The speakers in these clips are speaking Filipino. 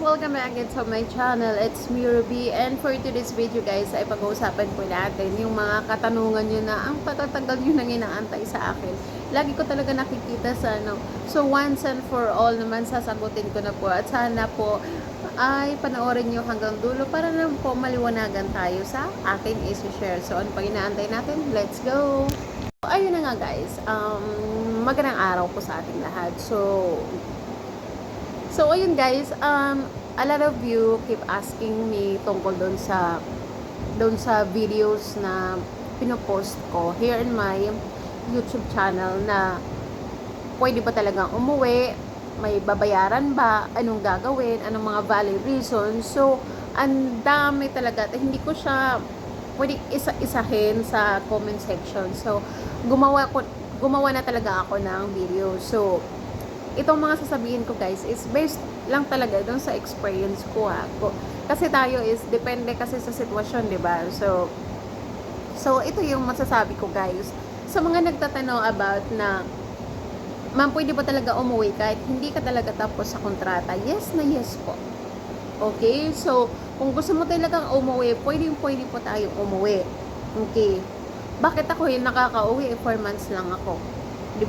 Welcome back again to my channel. It's me, Ruby. And for today's video, guys, ay pag-uusapan po natin yung mga katanungan nyo na ang patatagal nyo nang inaantay sa akin. Lagi ko talaga nakikita sa ano. So, once and for all naman, sasagutin ko na po. At sana po ay panoorin nyo hanggang dulo para naman po maliwanagan tayo sa akin isi-share. So, ano pang inaantay natin? Let's go! Ayun na nga guys, um, magandang araw po sa ating lahat. So, So, ayun guys, um, a lot of you keep asking me tungkol doon sa doon sa videos na pinopost ko here in my YouTube channel na pwede ba talagang umuwi, may babayaran ba, anong gagawin, anong mga valid reasons. So, ang dami talaga. At Hindi ko siya pwede isa-isahin sa comment section. So, gumawa ko gumawa na talaga ako ng video. So, itong mga sasabihin ko guys is based lang talaga doon sa experience ko ha. Ko- Kasi tayo is depende kasi sa sitwasyon, 'di ba? So So ito yung masasabi ko guys. Sa mga nagtatanong about na Ma'am, pwede ba talaga umuwi kahit hindi ka talaga tapos sa kontrata? Yes na yes po. Okay? So, kung gusto mo talagang umuwi, pwedeng pwede po tayong umuwi. Okay? Bakit ako yung nakaka-uwi? 4 months lang ako.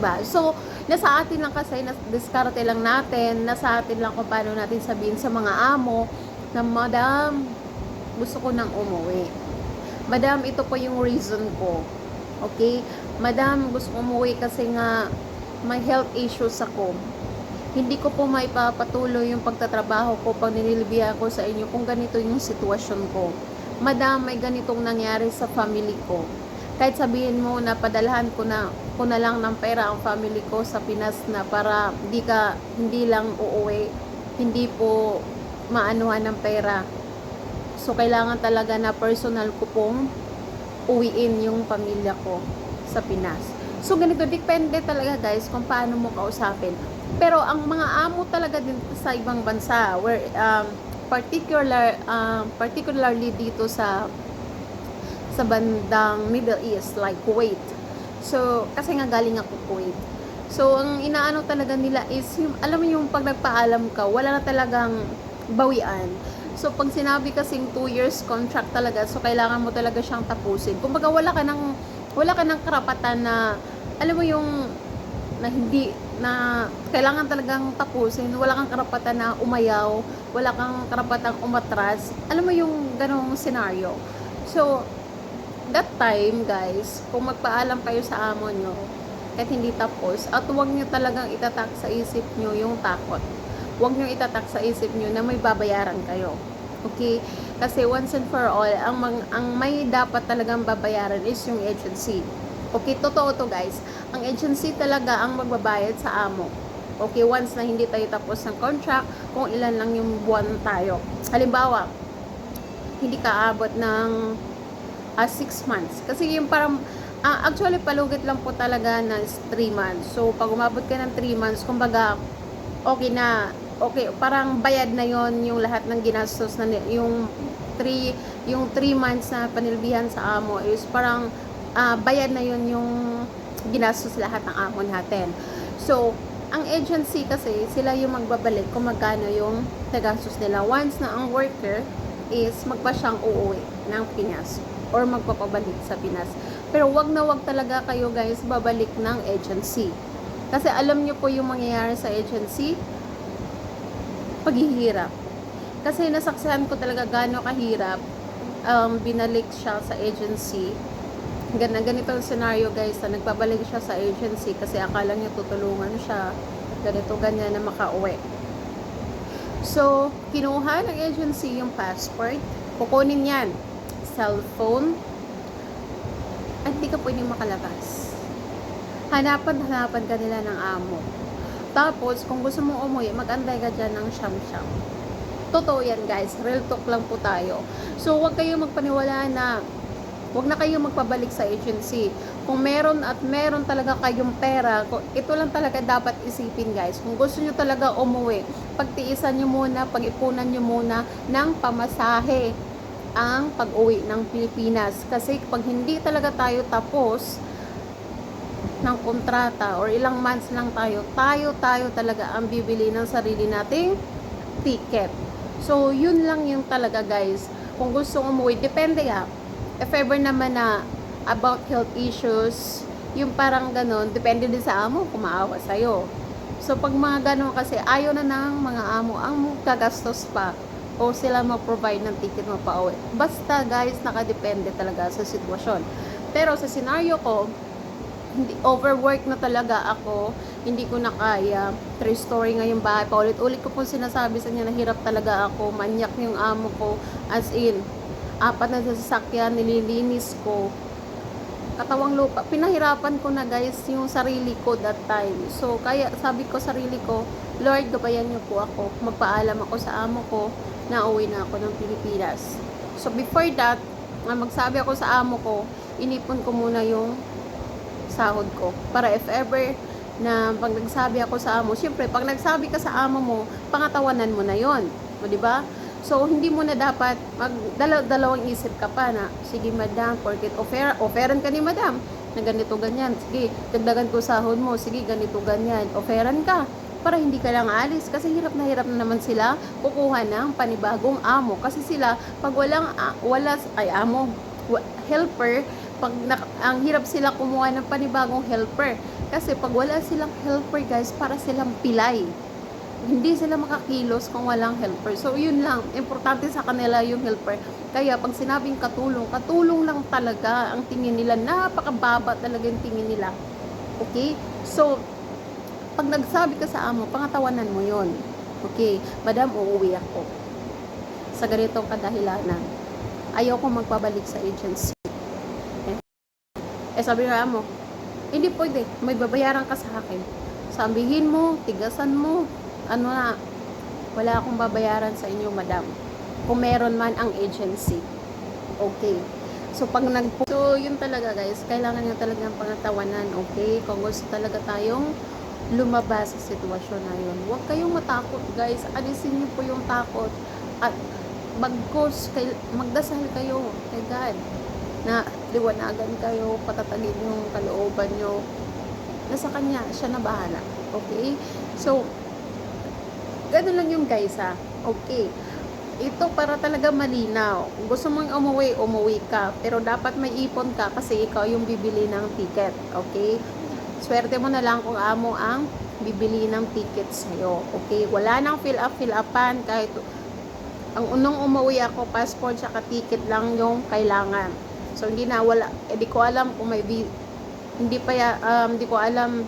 ba? So, nasa atin lang kasi, nas diskarte lang natin, nasa atin lang kung paano natin sabihin sa mga amo na, Madam, gusto ko nang umuwi. Madam, ito po yung reason ko. Okay? Madam, gusto ko umuwi kasi nga may health issues ako. Hindi ko po maipapatuloy yung pagtatrabaho ko pag ninilbihan ko sa inyo kung ganito yung sitwasyon ko. Madam, may ganitong nangyari sa family ko kahit sabihin mo na padalhan ko na ko na lang ng pera ang family ko sa Pinas na para hindi ka hindi lang uuwi hindi po maanuhan ng pera. So kailangan talaga na personal ko pong uwiin yung pamilya ko sa Pinas. So ganito depende talaga guys kung paano mo kausapin. Pero ang mga amo talaga din sa ibang bansa where um, particular um, particularly dito sa sa bandang Middle East like Kuwait. So, kasi nga galing ako Kuwait. So, ang inaano talaga nila is yung, alam mo yung pag nagpaalam ka, wala na talagang bawian. So, pag sinabi kasing 2 years contract talaga, so kailangan mo talaga siyang tapusin. Kumbaga, wala ka ng, wala ka ng karapatan na, alam mo yung, na hindi, na kailangan talagang tapusin, wala kang karapatan na umayaw, wala kang karapatang umatras. Alam mo yung ganong scenario. So, that time, guys, kung magpaalam kayo sa amo nyo, kahit hindi tapos, at huwag nyo talagang itatak sa isip nyo yung takot. Huwag nyo itatak sa isip nyo na may babayaran kayo. Okay? Kasi once and for all, ang, mang, ang may dapat talagang babayaran is yung agency. Okay, totoo to guys. Ang agency talaga ang magbabayad sa amo. Okay, once na hindi tayo tapos ng contract, kung ilan lang yung buwan tayo. Halimbawa, hindi ka abot ng uh, 6 months. Kasi yung parang, uh, actually palugit lang po talaga na 3 months. So, pag umabot ka ng 3 months, kumbaga, okay na, okay, parang bayad na yon yung lahat ng ginastos na, yung 3, yung 3 months na panilbihan sa amo is parang, uh, bayad na yon yung ginastos lahat ng amo natin. So, ang agency kasi, sila yung magbabalik kung magkano yung nagastos nila. Once na ang worker is magpa siyang uuwi ng Pinas or magpapabalik sa Pinas. Pero wag na wag talaga kayo guys babalik ng agency. Kasi alam nyo po yung mangyayari sa agency, paghihirap. Kasi nasaksihan ko talaga gaano kahirap um, binalik siya sa agency. Gan ganito ang scenario guys, na nagpabalik siya sa agency kasi akala niya tutulungan siya ganito ganyan na makauwi. So, kinuha ng agency yung passport, kukunin yan, cellphone, at hindi ka pwedeng makalabas. Hanapan-hanapan ka nila ng amo. Tapos, kung gusto mong umuwi, mag-antay ka dyan ng siyam-siyam. Totoo yan guys, real talk lang po tayo. So, huwag kayo magpaniwala na Huwag na kayo magpabalik sa agency. Kung meron at meron talaga kayong pera, ito lang talaga dapat isipin guys. Kung gusto nyo talaga umuwi, pagtiisan nyo muna, pag-ipunan nyo muna ng pamasahe ang pag-uwi ng Pilipinas. Kasi pag hindi talaga tayo tapos ng kontrata or ilang months lang tayo, tayo-tayo talaga ang bibili ng sarili nating ticket. So, yun lang yung talaga guys. Kung gusto umuwi, depende nga. If ever naman na about health issues, yung parang ganun, depende din sa amo kung maawa sa'yo. So, pag mga ganun kasi, ayaw na ng mga amo ang gagastos pa o sila mag-provide ng ticket mo. Basta guys, nakadepende talaga sa sitwasyon. Pero sa senaryo ko, hindi overwork na talaga ako, hindi ko na kaya. Three story nga yung bahay. Paulit-ulit ko pong sinasabi sa niya na hirap talaga ako. Manyak yung amo ko. As in, apat na sasakyan, nililinis ko. Katawang lupa. Pinahirapan ko na guys yung sarili ko that time. So, kaya sabi ko sarili ko, Lord, gabayan niyo po ako. Magpaalam ako sa amo ko na uwi na ako ng Pilipinas. So, before that, magsabi ako sa amo ko, inipon ko muna yung sahod ko. Para if ever na pag nagsabi ako sa amo, syempre, pag nagsabi ka sa amo mo, pangatawanan mo na yon di ba? So, hindi mo na dapat mag dalaw, dalawang isip ka pa na, sige madam, forget offer, offeran ka ni madam na ganito ganyan. Sige, dagdagan ko sahod mo. Sige, ganito ganyan. Offeran ka para hindi ka lang alis kasi hirap na hirap na naman sila kukuha ng panibagong amo kasi sila pag walang ah, wala ay amo helper pag nak- ang hirap sila kumuha ng panibagong helper kasi pag wala silang helper guys para silang pilay hindi sila makakilos kung walang helper. So, yun lang. Importante sa kanila yung helper. Kaya, pag sinabing katulong, katulong lang talaga ang tingin nila. Napakababa talaga yung tingin nila. Okay? So, pag nagsabi ka sa amo, pangatawanan mo yon Okay, madam, uuwi ako. Sa ganitong kadahilanan. Ayaw ko magpabalik sa agency. Eh, eh sabi nga mo, hindi pwede, may babayaran ka sa akin. Sabihin mo, tigasan mo, ano na, wala akong babayaran sa inyo, madam. Kung meron man ang agency. Okay. So, pag nag... So, yun talaga, guys. Kailangan nyo talaga ng pangatawanan, okay? Kung gusto talaga tayong lumabas sa sitwasyon na yun. Huwag kayong matakot, guys. Alisin niyo po yung takot. At magkos, magdasal kayo kay God na liwanagan kayo, patatagin yung kalooban nyo. Nasa Kanya, siya na bahala. Okay? So, ganun lang yung guys ha. Okay. Ito para talaga malinaw. Gusto mong umuwi, umuwi ka. Pero dapat may ipon ka kasi ikaw yung bibili ng ticket. Okay? Swerte mo na lang kung amo ang bibili ng ticket sa'yo. Okay? Wala nang fill up, fill upan. Kahit ang unang umuwi ako, passport saka ticket lang yung kailangan. So, hindi na, wala, eh, di ko alam kung may, hindi pa, ya, um, di ko alam,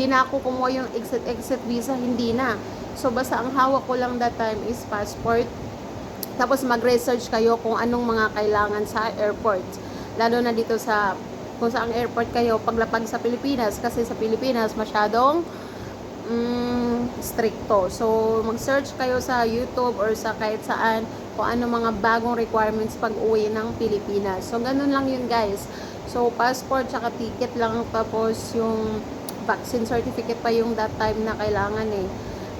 di na ako kumuha yung exit, exit visa, hindi na. So, basta ang hawak ko lang that time is passport. Tapos, mag-research kayo kung anong mga kailangan sa airport. Lalo na dito sa, kung saang airport kayo, paglapag sa Pilipinas. Kasi sa Pilipinas, masyadong mm, stricto. So, mag-search kayo sa YouTube or sa kahit saan kung ano mga bagong requirements pag uwi ng Pilipinas. So, ganun lang yun guys. So, passport tsaka ticket lang tapos yung vaccine certificate pa yung that time na kailangan eh.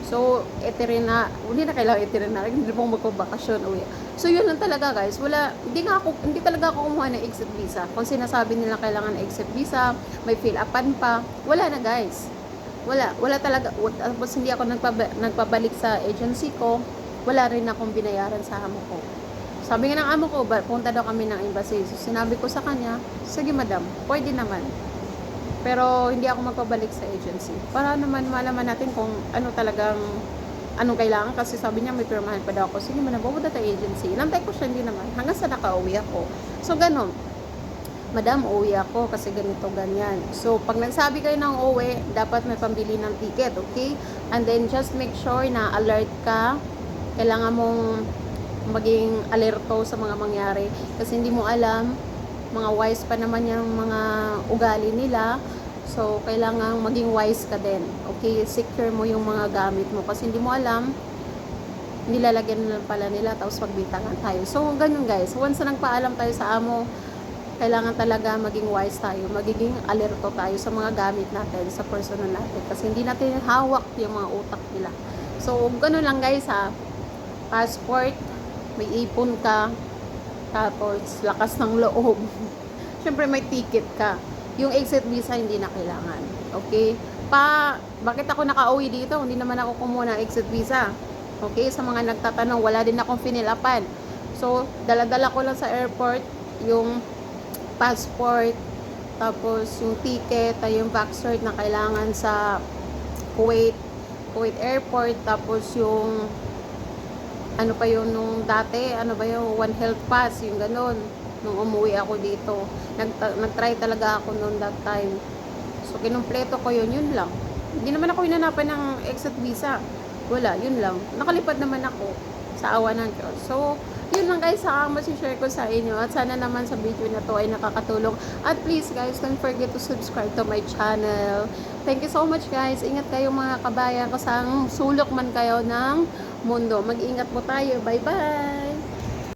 So, eterina, hindi na kailangan eterina, hindi mo magpabakasyon uwi. So, yun lang talaga guys. Wala, hindi nga ako, hindi talaga ako kumuha ng exit visa. Kung sinasabi nila kailangan ng exit visa, may fill upan pa, wala na guys wala, wala talaga. Tapos hindi ako nagpaba, nagpabalik sa agency ko, wala rin akong binayaran sa amo ko. Sabi nga ng amo ko, punta daw kami ng embassy. So, sinabi ko sa kanya, sige madam, pwede naman. Pero hindi ako magpabalik sa agency. Para naman malaman natin kung ano talagang anong kailangan kasi sabi niya may pirmahan pa daw ako. Sige pupunta tayo agency. Nantay ko siya hindi naman hanggang sa nakauwi ako. So ganun. Madam, uwi ako kasi ganito, ganyan. So, pag nagsabi kayo ng uwi, dapat may pambili ng ticket, okay? And then, just make sure na alert ka. Kailangan mong maging alerto sa mga mangyari. Kasi hindi mo alam, mga wise pa naman yung mga ugali nila. So, kailangan maging wise ka din. Okay? Secure mo yung mga gamit mo. Kasi hindi mo alam, nilalagyan na pala nila tapos pagbintangan tayo. So, ganun guys. Once na nagpaalam tayo sa amo, kailangan talaga maging wise tayo, magiging alerto tayo sa mga gamit natin, sa personal natin. Kasi hindi natin hawak yung mga utak nila. So, ganun lang guys ha. Passport, may ipon ka, tapos lakas ng loob. Siyempre may ticket ka. Yung exit visa hindi na kailangan. Okay? Pa, bakit ako nakauwi dito? Hindi naman ako kumuha ng exit visa. Okay, sa mga nagtatanong, wala din akong finilapan. So, dala-dala ko lang sa airport yung passport, tapos yung ticket, ay yung vaccine na kailangan sa Kuwait, Kuwait Airport, tapos yung ano pa yun nung dati, ano ba yung One Health Pass, yung ganun, nung umuwi ako dito. Nag, nag-try talaga ako noon that time. So, kinumpleto ko yun, yun lang. Hindi naman ako hinanapan ng exit visa. Wala, yun lang. Nakalipad naman ako sa awa ng. So, yun lang guys, saka masishare ko sa inyo. At sana naman sa video na to ay nakakatulong. At please guys, don't forget to subscribe to my channel. Thank you so much guys. Ingat kayo mga kabayan. Kasang sulok man kayo ng mundo. Mag-ingat po tayo. Bye-bye!